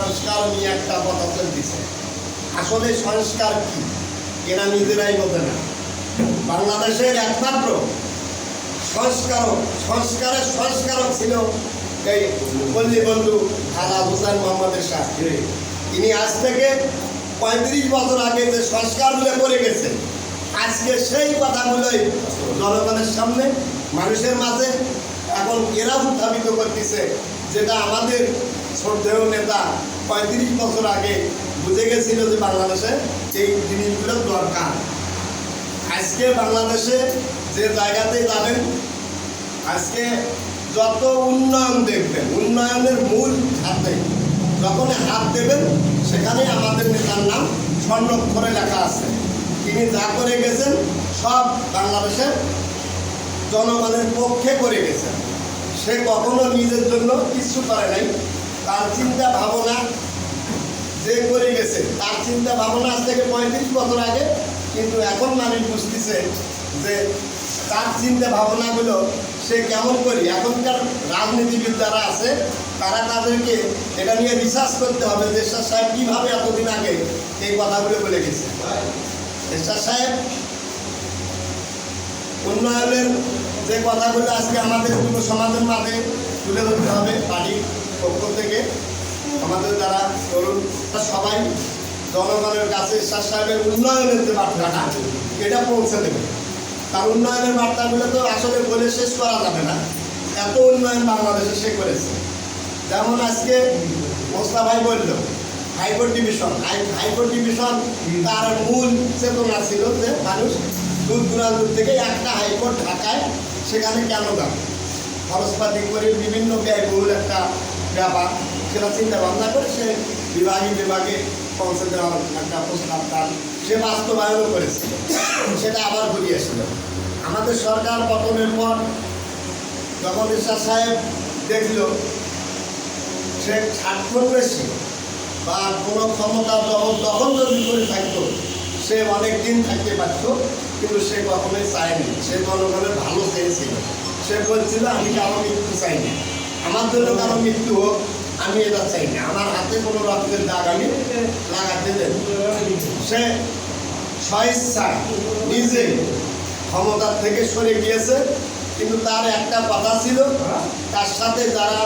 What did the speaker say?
সংস্কার নিয়ে একটা কথা চলতেছে। আসলে সংস্কার কি? এরা নিজেরাই বলতে না। বাংলাদেশের একমাত্র সংস্কারক, সংস্কারের সংস্কারক ছিল এই পল্লী বন্ধু খালা হুসাইন মোহাম্মদের শাহ তিনি আজ থেকে পঁয়ত্রিশ বছর আগে যে সংস্কারগুলো করে গেছেন, আজকে সেই কথাগুলোই জনগণের সামনে, মানুষের মাঝে এখন এরা উত্থাপিত করতেছে, যেটা আমাদের শ্রদ্ধেয় নেতা পঁয়ত্রিশ বছর আগে বুঝে গেছিল যে বাংলাদেশে এই জিনিসগুলো দরকার। আজকে বাংলাদেশে যে জায়গাতে যাবেন, আজকে যত উন্নয়ন দেখবেন, উন্নয়নের মূল হাতে যখন হাত দেবেন, সেখানে আমাদের নেতার নাম স্বর্ণক্ষরে লেখা আছে। তিনি যা করে গেছেন, সব বাংলাদেশের জনগণের পক্ষে করে গেছেন। সে কখনো নিজের জন্য কিছু করে নাই। তার চিন্তা ভাবনা যে করে গেছে। তার চিন্তা ভাবনা আজ থেকে পঁয়ত্রিশ বছর আগে, কিন্তু এখন মানুষ বুঝতেছে যে তার চিন্তা ভাবনাগুলো সে কেমন করি? এখনকার রাজনীতিবিদ যারা আছে, তারা তাদেরকে এটা নিয়ে রিসার্চ করতে হবে যে দেশার সাহেব কীভাবে এতদিন আগে এই কথাগুলো বলে গেছে। দেশার সাহেব উন্নয়নের যে কথাগুলো আজকে আমাদের যুব সমাজের মাঝে তুলে ধরতে হবে পার্টির পক্ষ থেকে আমাদের তরুণ তারা সবাই জনগণের কাছে ঈশ্বর সাহেবের উন্নয়নের যে বার্তাটা, এটা পৌঁছে দেবে। তার উন্নয়নের বার্তাগুলো তো আসলে বলে শেষ করা যাবে না। এত উন্নয়ন বাংলাদেশে সে করেছে। যেমন আজকে মোস্তা ভাই বলল, high court division, high- high court division তার মূল চেতনা ছিল যে মানুষ দূর দূরান্ত থেকে একটা হাইকোর্ট ঢাকায় সেখানে কেন যাবে? খরচপাতি করে বিভিন্ন ব্যয়বহুল একটা ব্যাপার, সেটা চিন্তা ভাবনা করে সে বিভাগে বিভাগে পৌঁছে দেওয়ার একটা প্রস্তাব তার, সে বাস্তবায়নও করেছে। সেটা আবার ঘুরিয়েছিল আমাদের সরকার পতনের পর যখন ইরশাদ সাহেব দেখল, সে স্বার্থন্বেষী বা কোনো ক্ষমতা দখল তখন যদি করে থাকতো, সে অনেক দিন থাকতে পারত, কিন্তু সে কখনোই চায়নি। সে জনগণের ভালো চেয়েছিল। সে বলছিল, আমি কারও মৃত্যু চাই না আমার জন্য কারও মৃত্যু হোক, আমি এটা চাই না। আমার হাতে কোনো রক্তের দাগ আমি লাগাতে দেন সে স্বেচ্ছায় নিজে ক্ষমতার থেকে সরে গিয়েছে, কিন্তু তার একটা কথা ছিল, তার সাথে যারা